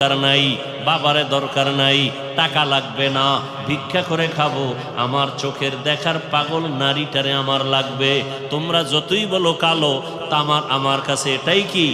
দরকার নাই, বাবারে দরকার নাই, টাকা লাগবে না, ভিক্ষা করে খাব। আমার চোখের দেখার পাগল নারীটারে আমার লাগবে। তোমরা যতই বলো কালো তা আমার আমার কাছে এটাই কি?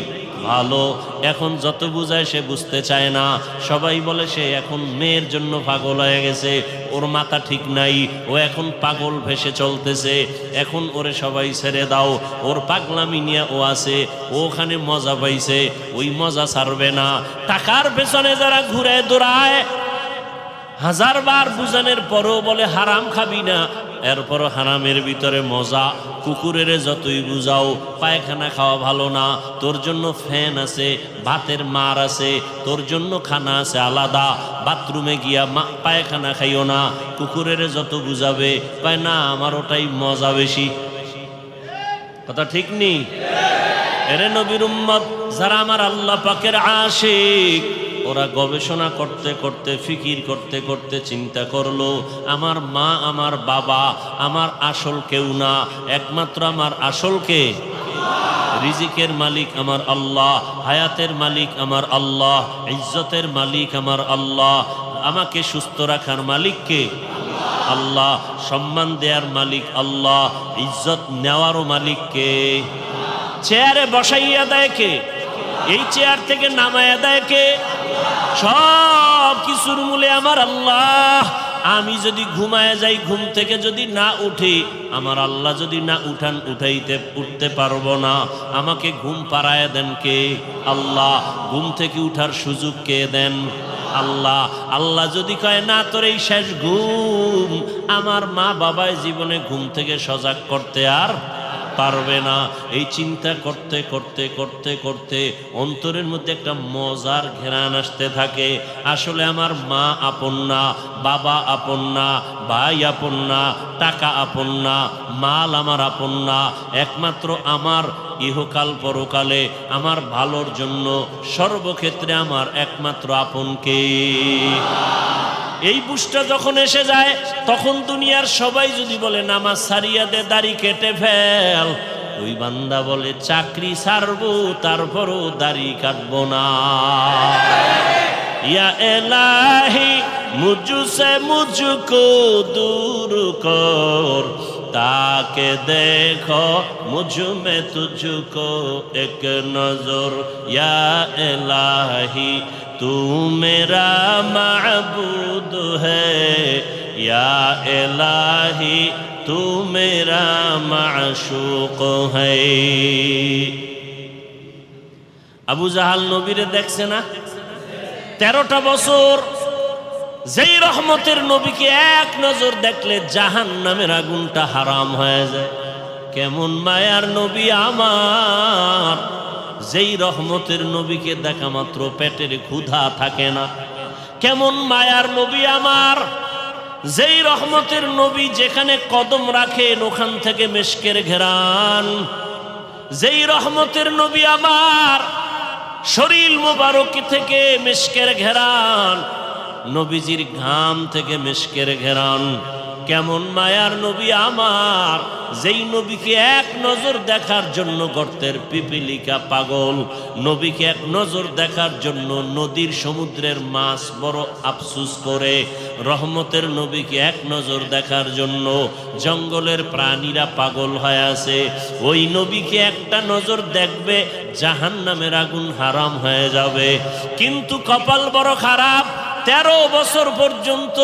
ভালো। এখন যত বুঝায় সে বুঝতে চায় না। সবাই বলে সে এখন মেয়ের জন্য পাগল হয়ে গেছে। ওর মাথা ঠিক নাই। ও এখন পাগল ভেসে চলতেছে। এখন ওরে সবাই ছেড়ে দাও। ওর পাগলামি নিয়ে ও আছে। ওখানে মজা পাইছে। ওই মজা ছাড়বে না। টাকার পেছনে যারা ঘুরে দৌড়ায় হাজার বার বুঝানোর পরও বলে হারাম খাবি না। এরপর হারামের ভিতরে মজা, কুকুরের যতই বুঝাও, পায়খানা খাওয়া ভালো না, তোর জন্য ফ্যান আছে, ভাতের মার আছে, তোর জন্য খানা আছে আলাদা, বাথরুমে গিয়া পায়খানা খাইও না, কুকুরের যত বুঝাবে পায় না, আমার ওটাই মজা বেশি। কথা ঠিক নেই এরে নবীর উম্মত, যারা আমার আল্লাহ পাকের আশিক ওরা গবেষণা করতে করতে, ফিকির করতে করতে চিন্তা করল, আমার মা, আমার বাবা, আমার আসল কেউ না, একমাত্র আমার আসল কে? রিজিকের মালিক আমার আল্লাহ, হায়াতের মালিক আমার আল্লাহ, ইজ্জতের মালিক আমার আল্লাহ, আমাকে সুস্থ রাখার মালিক কে? আল্লাহ, সম্মান দেয়ার মালিক আল্লাহ, ইজ্জত নেওয়ারও মালিক কে? চেয়ারে বসাইয়া দেয় কে? এই চেয়ার থেকে নামাইয়া দেয় কে? সব কিছুর মূলে আমার আল্লাহ। আমি যদি ঘুমায় যাই, ঘুম থেকে যদি না উঠি, আমার আল্লাহ যদি না উঠান, উঠাইতে, উঠতে পারব না। আমাকে ঘুম পাড়ায় দেন কে? আল্লাহ। ঘুম থেকে উঠার সুযোগ কে দেন? আল্লাহ। আল্লাহ যদি কয়, না, তোর এই শেষ ঘুম। আমার মা বাবায় জীবনে ঘুম থেকে সজাগ করতে আর পারবে না। এই চিন্তা করতে করতে করতে করতে অন্তরের মধ্যে একটা মজার ঘেরান আসতে থাকে। আসলে আমার মা আপন না, বাবা আপন না, ভাই আপন না, টাকা আপন না, মাল আমার আপন না। একমাত্র আমার ইহকাল পরকালে, আমার ভালোর জন্য সর্বক্ষেত্রে আমার একমাত্র আপনকে। এই বুসটা যখন এসে যায়, তখন দুনিয়ার সবাই যদি বলে, নামাজ সারিয়া দে, দাড়ি কেটে ফেল। ওই বান্দা বলে, চাকরি সারবো, তারপরও দাড়ি কাটবো না। ইয়া এলাহি মুঝুসে মুজুকো, দূর কর। তাকে দেখো মুঝ में तुझको एक नजर या इलाही तू मेरा माबूद है या इलाही तू मेरा माशूक है আবু জাহাল নবীরে দেখছে না তেরোটা বছর যেই রহমতের নবীকে এক নজর দেখলে জাহান নামের আগুনটা হারাম হয়ে যায়। কেমন মায়ার নবী আমার। যেই রহমতের নবীকে দেখা মাত্র পেটের ক্ষুধা থাকে না। কেমন মায়ার নবী আমার। যেই রহমতের নবী যেখানে কদম রাখেন, ওখান থেকে মেশকের ঘেরান। যেই রহমতের নবী আমার, শরীর মোবারক থেকে মেশকের ঘেরান। নবীজির ঘাম থেকে মেশকের ঘেরান। কেমন মায়ার নবী আমার, যেই নবীকে এক নজর দেখার জন্য গর্তের পিপিলিকা পাগল। নবীকে এক নজর দেখার জন্য নদীর সমুদ্রের মাছ বড় আফসুস করে। রহমতের নবীকে এক নজর দেখার জন্য জঙ্গলের প্রাণীরা পাগল হয়ে আছে। ওই নবীকে একটা নজর দেখবে জাহান নামের আগুন হারাম হয়ে যাবে। কিন্তু কপাল বড় খারাপ তেরো বছর পর্যন্ত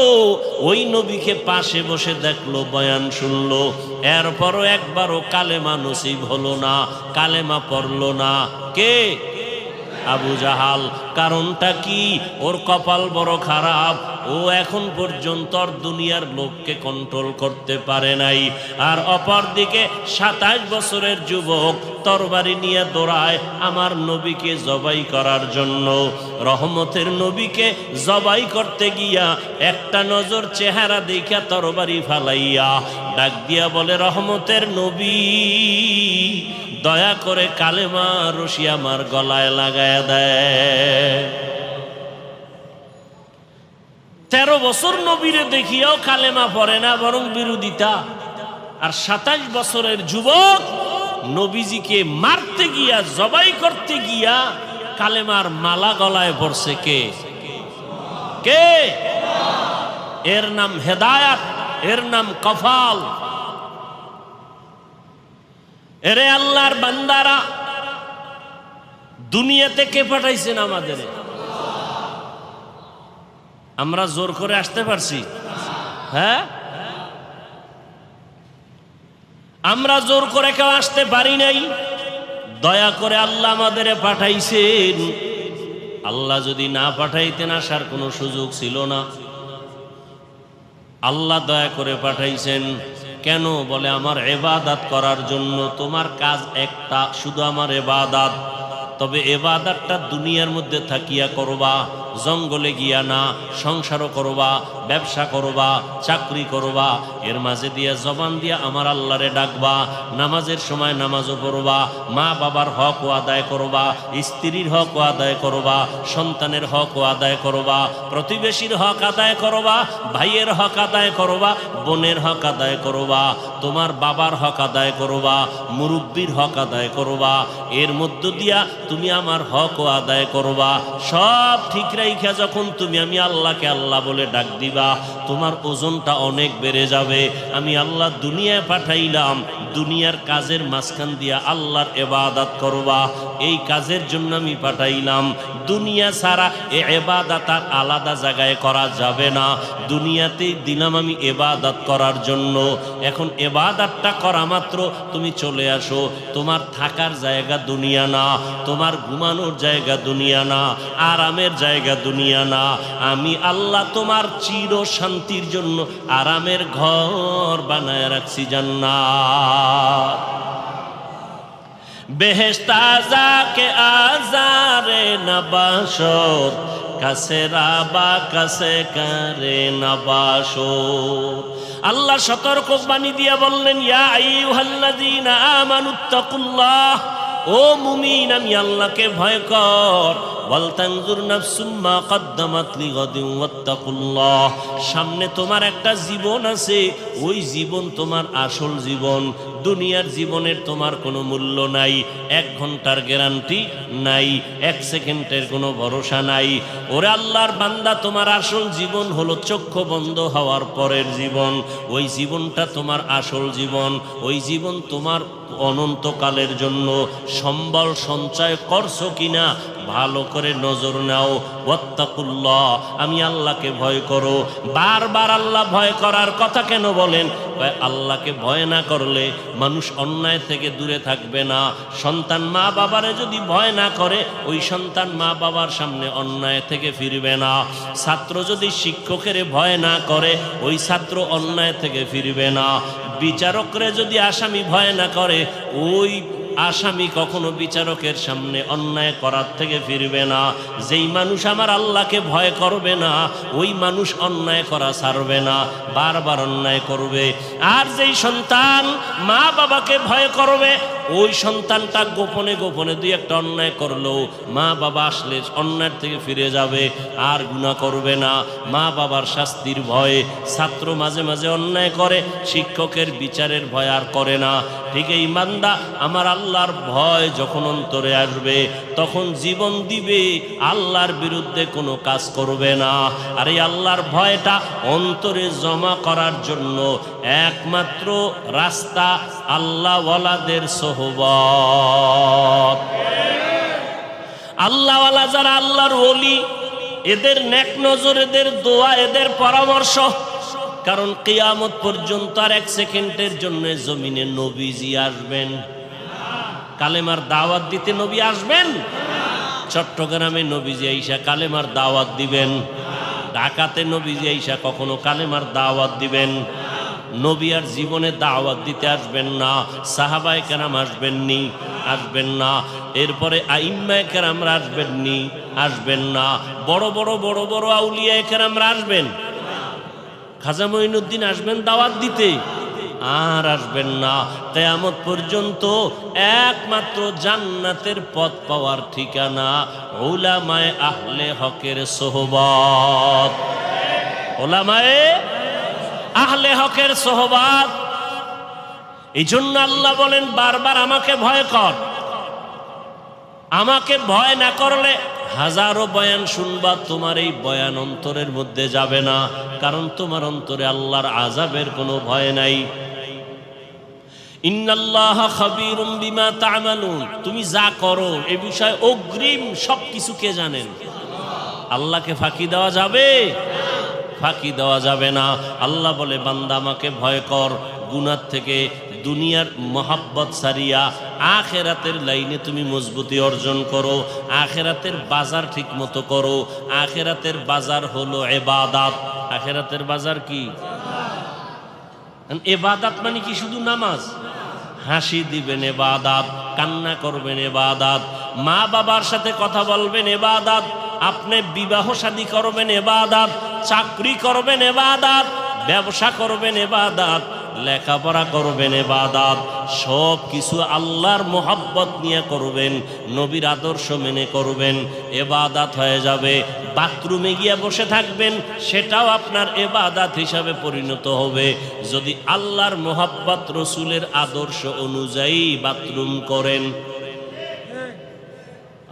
ওই নবীকে পাশে বসে দেখল, বয়ান শুনলো। এরপরও একবারও কালেমা নসিব হলো না, কালেমা পড়ল না। কে? আবু জাহাল। কারণটা কি? ওর কপাল বড় খারাপ। ও এখন পর্যন্ত দুনিয়ার লোককে কন্ট্রোল করতে পারে নাই। আর অপর দিকে সাতাশ বছরের যুবক তরবারি নিয়ে দৌড়ায় আমার নবীকে জবাই করার জন্য। রহমতের নবীকে জবাই করতে গিয়া একটা নজর চেহারা দেখা তরবারি ফালাইয়া ডাক দিয়া বলে, রহমতের নবী, দয়া করে কালেমা রশি আমার গলায় লাগায় দেয় তেরো বছর নবীরে দেখিয়াও কালেমা পড়ে না, বরং বিরোধিতা। আর সাতাশ বছরের যুবক নবীজিকে মারতে গিয়া, জবাই করতে গিয়া কালেমার মালা গলায় পড়ছে কে? কে? এর নাম হেদায়াত, এর নাম কফাল। এরে আল্লাহর বান্দারা, দুনিয়াতে কে পাঠাইছেন আমাদের আমরা জোর করে আসতে পারছি। হ্যাঁ? আমরা জোর করে কেউ আসতে পারি নাই। দয়া করে আল্লাহ আমাদের পাঠাইছেন। আল্লাহ যদি না পাঠাইতেন আসার কোনো সুযোগ ছিল না। আল্লাহ দয়া করে পাঠাইছেন। কেন? বলে, আমার এবাদাত করার জন্য তোমার কাজ একটা, শুধু আমার এবাদাত। তবে এবাদাতটা দুনিয়ার মধ্যে থাকিয়া করবা। জঙ্গলে গিয়া না সংসারও করবা, ব্যবসা করবা, চাকরি করবা, এর মাঝে দিয়া জবান দিয়া আমার আল্লাহরে ডাকবা, নামাজের সময় নামাজও পড়বা, মা বাবার হকও আদায় করবা, স্ত্রীর হকও আদায় করবা, সন্তানের হকও আদায় করবা, প্রতিবেশীর হক আদায় করবা, ভাইয়ের হক আদায় করবা, বোনের হক আদায় করবা, তোমার বাবার হক আদায় করবা, মুরব্বীর হক আদায় করবা, এর মধ্য দিয়া তুমি আমার হকও আদায় করবা, সব ঠিক রাইখা যখন তুমি, আমি আল্লাহকে আল্লাহ বলে ডাক দিবা, তোমার ওজনটা অনেক বেড়ে যাবে। আমি আল্লাহ দুনিয়ায় পাঠাইলাম, দুনিয়ার কাজের মাঝখান দিয়া আল্লাহর এবাদাত করবা। এই কাজের জন্য আমি পাঠাইলাম। দুনিয়া ছাড়া এ এবাদাত আর আলাদা জায়গায় করা যাবে না। দুনিয়াতেই দিলাম আমি এবাদাত করার জন্য। এখন এবাদাতটা করা মাত্র তুমি চলে আসো। তোমার থাকার জায়গা দুনিয়া না, তোমার ঘুমানোর জায়গা দুনিয়া না, আরামের জায়গা দুনিয়া না। আমি আল্লাহ তোমার চির শান্তির জন্য আরামের ঘর বানায় রাখছি জান্নাত। বেহেস্তা যাকে আজারে নবাসত কাছে রাবা, কাছে কারে নবাসত আল্লাহ সতর্ক বাণী দিয়ে বললেন, ইয়া আইয়ুহাল্লাযীনা আমানুত্তাকুল্লাহ ও মুমিন, আমি আল্লাহকে ভয় কর। সামনে তোমার একটা জীবন আছে, ওই জীবন তোমার আসল জীবন। দুনিয়ার জীবনের তোমার কোনো মূল্য নাই, এক ঘণ্টার গ্যারান্টি নাই, এক সেকেন্ডের কোনো ভরসা নাই। ওরে আল্লাহর বান্দা, তোমার আসল জীবন হলো চক্ষু বন্ধ হওয়ার পরের জীবন। ওই জীবনটা তোমার আসল জীবন, ওই জীবন তোমার অনন্তকালের জন্য। সম্বল সঞ্চয় করছ কিনা? ভালো করে নজর নাও, ওয়াত্তাকুল্লাহ, আমি আল্লাহকে ভয় করো। বারবার আল্লাহ ভয় করার কথা কেন বলেন? আল্লাহকে ভয় না করলে মানুষ অন্যায় থেকে দূরে থাকবে না। সন্তান মা বাবারে যদি ভয় না করে, ওই সন্তান মা বাবার সামনে অন্যায় থেকে ফিরবে না। ছাত্র যদি শিক্ষকের ভয় না করে, ওই ছাত্র অন্যায় থেকে ফিরবে না। বিচারকরে যদি আসামি ভয় না করে, ওই আসামি কখনো বিচারকের সামনে অন্যায় করার থেকে ফিরবে না। যেই মানুষ আমার আল্লাহকে ভয় করবে না, ওই মানুষ অন্যায় করা ছাড়বে না, বারবার অন্যায় করবে। আর যেই সন্তান মা বাবাকে ভয় করবে ওই সন্তানটা গোপনে গোপনে দুই একটা অন্যায় করল। মা বাবা আসলে অন্যায় থেকে ফিরে যাবে, আর গুণা করবে না। মা বাবার শাস্তির ভয়ে ছাত্র মাঝে মাঝে অন্যায় করে, শিক্ষকের বিচারের ভয় আর করে না। ঠিক এই মান্দা, আমার আল্লাহর ভয় যখন অন্তরে আসবে, তখন জীবন দিবে, আল্লাহর বিরুদ্ধে কোনো কাজ করবে না। আর এই আল্লাহর ভয়টা অন্তরে জমা করার জন্য একমাত্র রাস্তা আল্লাহওয়ালাদের আল্লাহওয়ালা। যারা আল্লাহর এদের নেক নজর, এদের দোয়া, এদের পরামর্শ। কারণ কেয়ামত পর্যন্ত আর এক সেকেন্ডের জন্য জমিনে নবীজি আসবেন। কালেমার দাওয়াত দিতে নবী আসবেন? চট্টগ্রামে নবীজি আইসা কালেমার দাওয়াত দিবেন। ঢাকাতে নবীজি আইসা কখনো কালেমার দাওয়াত দিবেন? নবী আর জীবনে দাওয়াত দিতে আসবেন না, সাহাবায় কেরাম আসবেননি আসবেন না। এরপরে আইম্মায় কেরামরা আসবেননি আসবেন না। বড় বড় বড় বড় আউলিয়ায় কেরামরা আসবেন। খাজা মঈনুদ্দিন আসবেন দাওয়াত দিতে, আর আসবেন না। কেয়ামত পর্যন্ত একমাত্র জান্নাতের পথ পাওয়ার ঠিকানা ওলামায় আহলে হকের সোহবত। ওলামায়ে আহলে হকের সোহবাত এই জন্য আল্লাহ বলেন, বারবার আমাকে ভয় কর। আমাকে ভয় না করলে হাজারো বয়ান শুনবা, তোমার এই বয়ান অন্তরের মধ্যে যাবে না, কারণ তোমার অন্তরে আল্লাহর আজাবের কোনো ভয় নাই। তুমি যা করো, এ বিষয়ে অগ্রিম সব কিছু কে জানেন? আল্লাহকে ফাঁকি দেওয়া যাবে? ফাঁকি দেওয়া যাবে না। আল্লাহ বলে, বান্দা, আমাকে ভয় কর। গুনার থেকে দুনিয়ার মহাব্বত সারিয়া আখেরাতের লাইনে তুমি মজবুতি অর্জন করো। আখেরাতের বাজার ঠিক মতো করো। আখেরাতের বাজার হলো এবাদাত। আখেরাতের বাজার কি? এবাদাত মানে কি? শুধু নামাজ? হাসি দিবেন এবাদাত, কান্না করবেন এবাদাত মা বাবার সাথে কথা বলবেন এবাদাত, আপনি বিবাহ শাদী করবেন এবাদাত চাকরি করবেন এবাদাত, ব্যবসা করবেন এবাদাত, লেখাপড়া করবেন এবাদাত সব কিছু আল্লাহর মোহাব্বত নিয়ে করবেন, নবীর আদর্শ মেনে করবেন, এবাদাত হয়ে যাবে, বাথরুমে গিয়ে বসে থাকবেন, সেটাও আপনার এবাদাত হিসাবে পরিণত হবে। যদি আল্লাহর মোহাব্বত রসুলের আদর্শ অনুযায়ী বাথরুম করেন,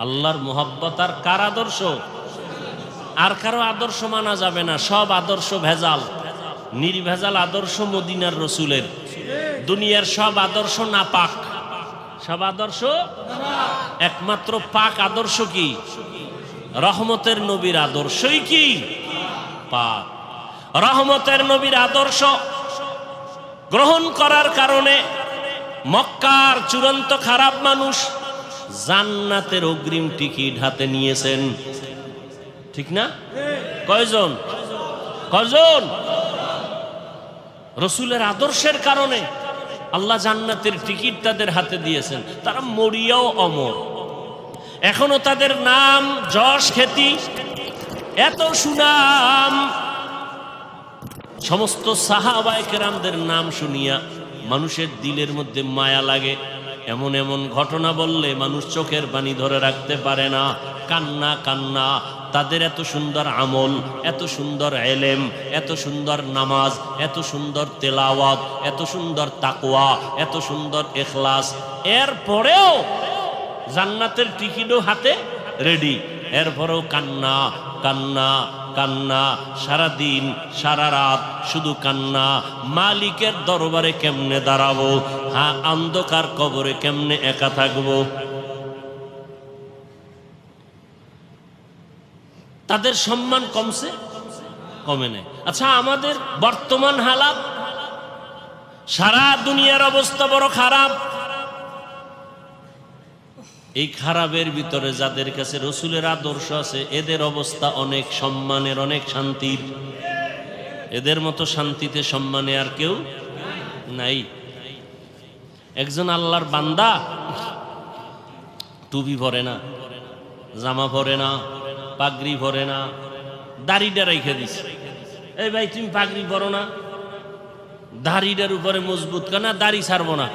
আল্লাহর মোহাব্বত আর কার আদর্শ? আর কারও আদর্শ মানা যাবে না, সব আদর্শ ভেজাল। নির্ভেজাল আদর্শ মদিনার রসুলের। দুনিয়ার সব আদর্শ না পাক সব আদর্শ একমাত্র পাক আদর্শ কি? রহমতের নবীর আদর্শই কি? পাক। রহমতের নবীর আদর্শ গ্রহণ করার কারণে মক্কার চূড়ান্ত খারাপ মানুষ জান্নাতের অগ্রিম টিকিট হাতে নিয়েছেন। ঠিক না? কয়জন? কয়জন রসুলের আদর্শের কারণে আল্লাহ জান্নাতের টিকিট তাদের হাতে দিয়েছেন। তারা মরিয়াও অমর। এখনও তাদের নাম যশ খ্যাতি এত সুনাম। সমস্ত সাহাবায় কেরামদের নাম শুনিয়া মানুষের দিলের মধ্যে মায়া লাগে। এমন এমন ঘটনা বললে মানুষ চোখের পানি ধরে রাখতে পারে না। কান্না কান্না তাদের এত সুন্দর আমল, এত সুন্দর এলেম, এত সুন্দর নামাজ, এত সুন্দর তেলাওয়াত, এত সুন্দর তাকওয়া, এত সুন্দর এখলাস। এরপরেও জান্নাতের টিকিটও হাতে রেডি। এরপরেও কান্না কান্না কান্না সারা দিন সারা রাত শুধু কান্না। মালিকের দরবারে কেমনে দাঁড়াবো? হ্যাঁ অন্ধকার কবরে কেমনে একা থাকব? তাদের সম্মান কমছে? কমে নেই। আচ্ছা আমাদের বর্তমান হালাত? সারা দুনিয়ার অবস্থা বড় খারাপ। এই খারাপের ভিতরে যাদের কাছে রসুলের আদর্শ আছে, এদের অবস্থা অনেক সম্মানের, অনেক শান্তির। এদের মতো শান্তিতে সম্মানে আর কেউ নাই। একজন আল্লাহর বান্দা, টুপি ভরে না, জামা ভরে না পাগড়ি ভরে না, দাড়িটা রেখে দিছে। এই ভাই, তুমি পাগড়ি ভরো না। দাড়িটার উপরে মজবুত কেনা দাড়ি ছাড়বো না।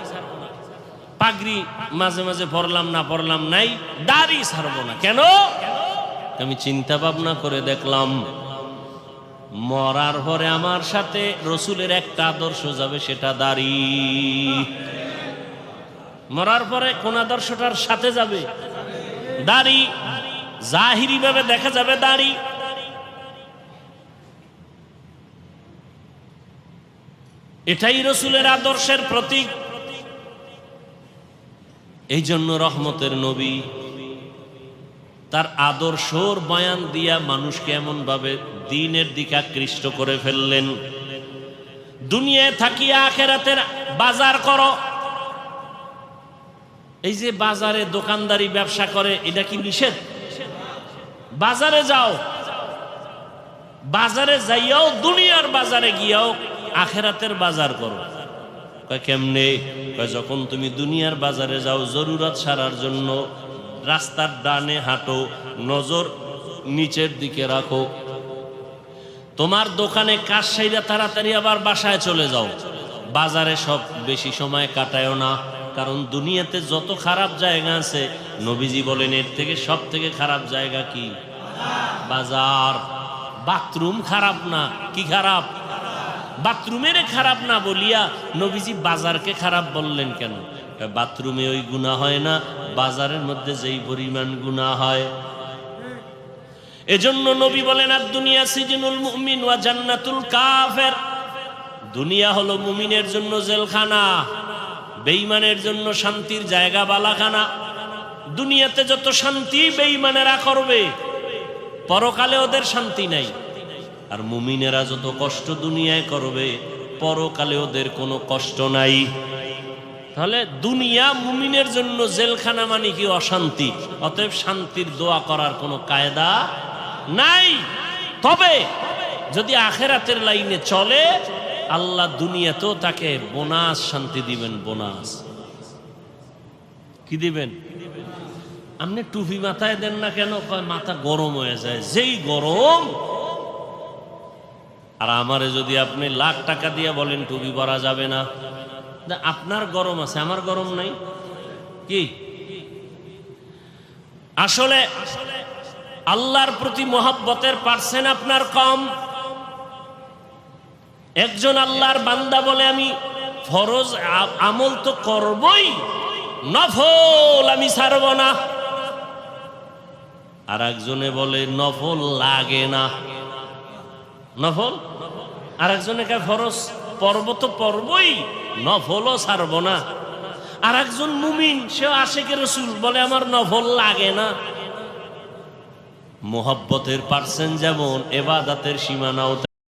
পাগড়ি মাঝে মাঝে পড়লাম না পড়লাম নাই, দাড়ি ছাড়বো না। কেন? আমি চিন্তা ভাবনা করে দেখলাম, মরার পরে আমার সাথে রসুলের একটা আদর্শ যাবে, সেটা দাড়ি। মরার পরে কোন আদর্শটার সাথে যাবে? দাড়ি জাহিরি ভাবে দেখা যাবে দাড়ি। এটাই রসুলের আদর্শের প্রতীক। এই জন্য রহমতের নবী তার আদর্শর বয়ান দিয়া মানুষকে এমন ভাবে দিনের দিকে আকৃষ্ট করে ফেললেন। দুনিয়ায় থাকিয়া আখেরাতের বাজার করো। এই যে বাজারে দোকানদারি ব্যবসা করে, এটা কি নিষেধ? বাজারে যাও। বাজারে যাইয়াও, দুনিয়ার বাজারে গিয়াও, আখেরাতের বাজার করো। কেমনে? যখন তুমি দুনিয়ার বাজারে যাও, জরুরত সারার জন্য রাস্তার ডানে হাঁটো, নজর নিচের দিকে রাখো। তোমার দোকানে কাজ সাইরা তাড়াতাড়ি আবার বাসায় চলে যাও। বাজারে সব বেশি সময় কাটায়ও না। কারণ দুনিয়াতে যত খারাপ জায়গা আছে, নবীজি বলেন, এর থেকে সব থেকে খারাপ জায়গা কি? বাজার। বাথরুম খারাপ না? কি খারাপ? বাথরুমের খারাপ না বলিয়া নবীজি বাজারকে খারাপ বললেন কেন? বাথরুমে ওই গুণা হয় না, বাজারের মধ্যে যেই পরিমাণ গুণা হয়। এজন্য নবী বলেন, আর দুনিয়া সিজনুল মুমিন ওয়া জান্নাতুল কাফের। দুনিয়া হলো মুমিনের জন্য জেলখানা। বেঈমানের জন্য শান্তির জায়গা বালাখানা। দুনিয়াতে যত শান্তি বেঈমানেরা করবে, পরকালে ওদের শান্তি নাই। আর মুমিনেরা যত কষ্ট দুনিয়ায় করবে, পরকালে ওদের কোনো কষ্ট নাই। তাহলে দুনিয়া মুমিনের জন্য জেলখানা মানে কি অশান্তি? অতএব শান্তির দোয়া করার কোনো কায়দা নাই। তবে যদি আখেরাতের লাইনে চলে আল্লাহ দুনিয়াতেও তাকে বোনাস, শান্তি দিবেন, বোনাস। কি দিবেন? আপনি টুপি মাথায় দেন না কেন? মাথা গরম হয়ে যায়। যেই গরম, আর আমারে যদি আপনি লাখ টাকা দিয়ে বলেন, টুপি পরা যাবে না। আপনার গরম আছে, আমার গরম নাই। কি? আসলে আল্লাহর প্রতি মহাব্বতের পার্সেন্ট আপনার কম। একজন আল্লাহর বান্দা বলে আমি ফরজ আমল তো করবই, নফল আমি ছাড়ব না। আর একজনে বলে, নফল লাগে না। নফল? আর একজনে কে ফরজ পর্ব তো পর্বই নফলও ছাড়ব না। আর একজন মুমিন সে আশেকের রসুল বলে, আমার নফল লাগে না। মোহব্বতের পার্সেন যেমন, এবাদাতের সীমানাও